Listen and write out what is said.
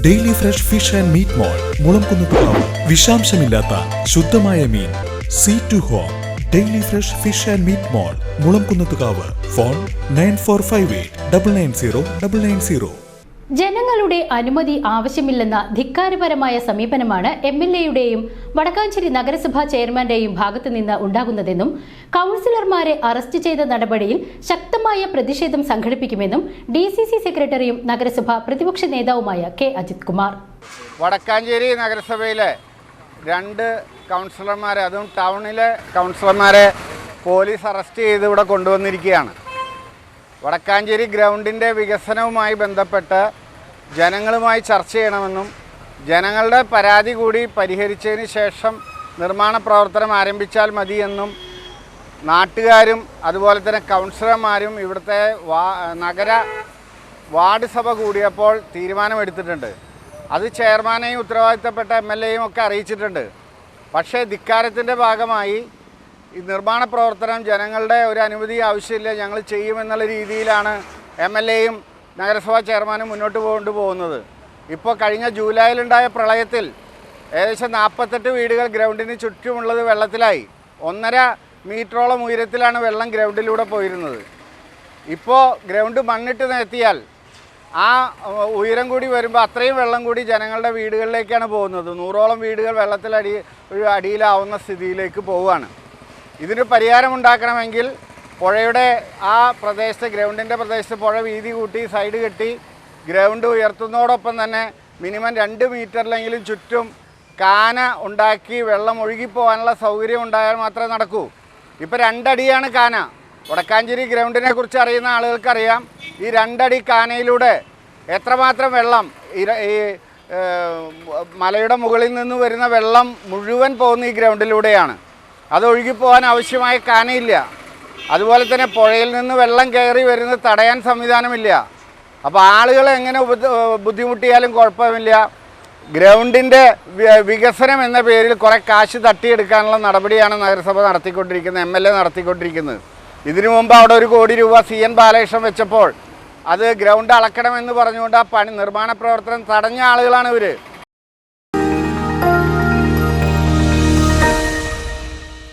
Daily fresh fish and meat mall Mulamkunnathukavu. വിഷാംശമില്ലാത്ത ശുദ്ധമായ മീൻ. Sea to home daily fresh fish and meat mall Mulamkunnathukavu. Phone nine four five eight double nine zero double nine zero. ജനങ്ങളുടെ അനുമതി ആവശ്യമില്ലെന്ന ധിക്കാരപരമായ സമീപനമാണ് M L എയുടെയും വടക്കാഞ്ചേരി നഗരസഭാ ചെയർമാന്റെയും ഭാഗത്തു നിന്ന് ഉണ്ടാകുന്നതെന്നും കൗൺസിലർമാരെ arrest ചെയ്ത നടപടിയിൽ ശക്തമായ പ്രതിഷേധം സംഘടിപ്പിക്കുമെന്നും ഡി സി സി സെക്രട്ടറിയും നഗരസഭാ പ്രതിപക്ഷ നേതാവുമായ കെ അജിത് കുമാർ. വടക്കാഞ്ചേരി നഗരസഭയിലെ രണ്ട് കൗൺസിലർമാരെ അതും ടൗണിലെ കൗൺസിലർമാരെ പോലീസ് അറസ്റ്റ് ചെയ്ത് ഇവിടെ കൊണ്ടുവന്നിരിക്കുകയാണ്. വടക്കാഞ്ചേരി ഗ്രൗണ്ടിന്റെ വികസനവുമായി ബന്ധപ്പെട്ട് ജനങ്ങളുമായി ചർച്ച ചെയ്യണമെന്നും ജനങ്ങളുടെ പരാതി കൂടി പരിഹരിച്ചതിന് ശേഷം നിർമ്മാണ പ്രവർത്തനം ആരംഭിച്ചാൽ മതിയെന്നും നാട്ടുകാരും അതുപോലെ തന്നെ കൗൺസിലർമാരും ഇവിടുത്തെ വാ നഗര വാർഡ് സഭ കൂടിയപ്പോൾ തീരുമാനമെടുത്തിട്ടുണ്ട്. അത് ചെയർമാനെയും ഉത്തരവാദിത്തപ്പെട്ട എം എൽ എയും ഒക്കെ അറിയിച്ചിട്ടുണ്ട്. പക്ഷേ ധിക്കാരത്തിന്റെ ഭാഗമായി ഈ നിർമ്മാണ പ്രവർത്തനം ജനങ്ങളുടെ ഒരു അനുമതി ആവശ്യമില്ല ഞങ്ങൾ ചെയ്യുമെന്നുള്ള രീതിയിലാണ് എം എൽ എയും നഗരസഭാ ചെയർമാനും മുന്നോട്ട് കൊണ്ടുപോകുന്നത് ഇപ്പോൾ കഴിഞ്ഞ ജൂലൈയിലുണ്ടായ പ്രളയത്തിൽ ഏകദേശം നാൽപ്പത്തെട്ട് വീടുകൾ ഗ്രൗണ്ടിന് ചുറ്റുമുള്ളത് വെള്ളത്തിലായി. ഒന്നര മീറ്ററോളം ഉയരത്തിലാണ് വെള്ളം ഗ്രൗണ്ടിലൂടെ പോയിരുന്നത്. ഇപ്പോൾ ഗ്രൗണ്ട് മണ്ണിട്ട് നിരത്തിയാൽ ആ ഉയരം കൂടി വരുമ്പോൾ അത്രയും വെള്ളം കൂടി ജനങ്ങളുടെ വീടുകളിലേക്കാണ് പോകുന്നത്. നൂറോളം വീടുകൾ വെള്ളത്തിലടി അടിയിലാവുന്ന സ്ഥിതിയിലേക്ക് പോവുകയാണ്. ഇതിന് പരിഹാരമുണ്ടാക്കണമെങ്കിൽ പുഴയുടെ ആ പ്രദേശത്ത് ഗ്രൗണ്ടിന്റെ പ്രദേശത്ത് പുഴ വീതി കൂട്ടി സൈഡ് കെട്ടി ഗ്രൗണ്ട് ഉയർത്തുന്നതോടൊപ്പം തന്നെ മിനിമം രണ്ട് മീറ്ററിലെങ്കിലും ചുറ്റും കാന ഉണ്ടാക്കി വെള്ളം ഒഴുകിപ്പോകാനുള്ള സൗകര്യം ഉണ്ടായാൽ മാത്രമേ നടക്കൂ. ഇപ്പോൾ രണ്ടടിയാണ് കാന. വടക്കാഞ്ചേരി ഗ്രൗണ്ടിനെ കുറിച്ച് അറിയുന്ന ആളുകൾക്കറിയാം ഈ രണ്ടടി കാനയിലൂടെ എത്രമാത്രം വെള്ളം ഈ മലയുടെ മുകളിൽ നിന്ന് വരുന്ന വെള്ളം മുഴുവൻ പോകുന്ന ഈ ഗ്രൗണ്ടിലൂടെയാണ്. അത് ഒഴുകിപ്പോകാൻ ആവശ്യമായ കാനയില്ല. അതുപോലെ തന്നെ പുഴയിൽ നിന്ന് വെള്ളം കയറി വരുന്നത് തടയാൻ സംവിധാനമില്ല. അപ്പോൾ ആളുകൾ എങ്ങനെ ബുദ്ധിമുട്ടിയാലും കുഴപ്പമില്ല. ഗ്രൗണ്ടിന്റെ വികസനം എന്ന പേരിൽ കുറേ കാശ് തട്ടിയെടുക്കാനുള്ള നടപടിയാണ് നഗരസഭ നടത്തിക്കൊണ്ടിരിക്കുന്നത് എം എൽ എ നടത്തിക്കൊണ്ടിരിക്കുന്നത്. ഇതിനു മുമ്പ് അവിടെ ഒരു കോടി രൂപ സി എൻ ബാലകൃഷ്ണൻ വെച്ചപ്പോൾ അത് ഗ്രൗണ്ട് അളക്കണമെന്ന് പറഞ്ഞുകൊണ്ട് ആ പണി നിർമ്മാണ പ്രവർത്തനം തടഞ്ഞ ആളുകളാണ് ഇവർ